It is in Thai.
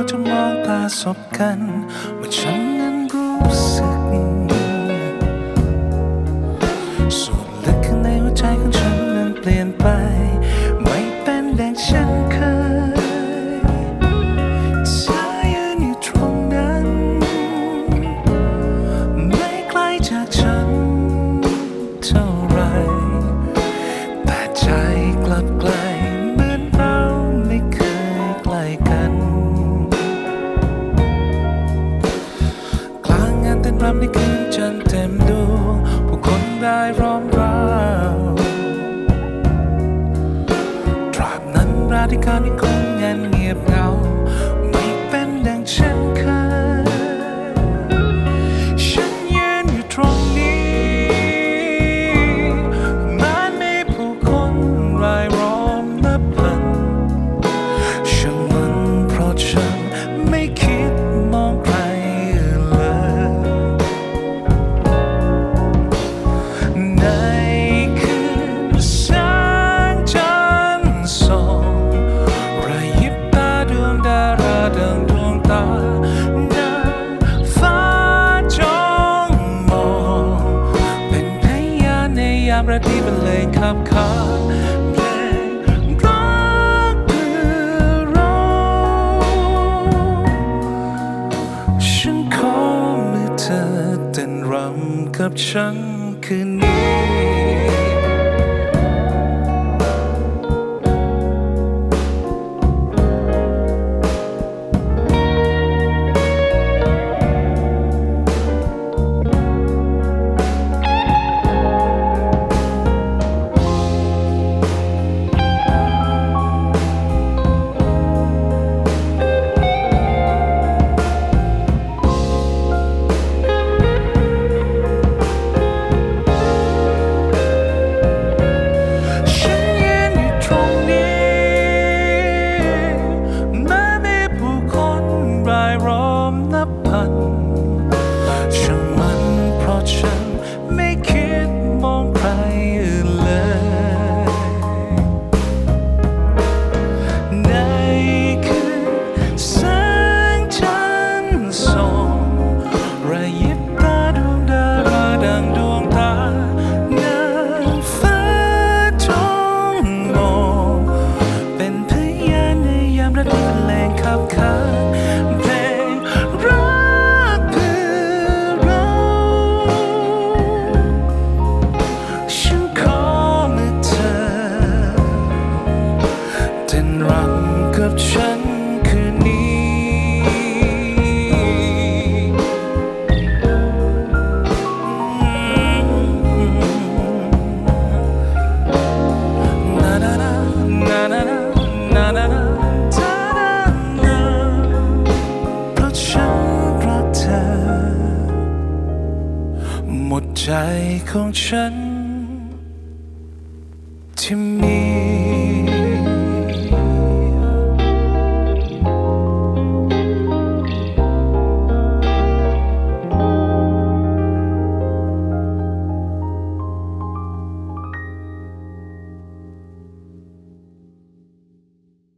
ราจะมองตาสบกัน ว่าฉันนั้นรู้สึกส่วนลึกข้างในหัวใจของฉันนั้นเปลี่ยนไป ไม่เป็นดังฉันเคยเธอยืนอยู่ตรงนั้น ไม่ไกลจากฉันเท่า đi con những không nhân nghiệp nào งขับขเพลงรักคือเราฉันขอเมื่อเธอเต้นรำกับฉันคืนนี้ รักกับฉันคืนนี้ หมดใจของฉันที่มี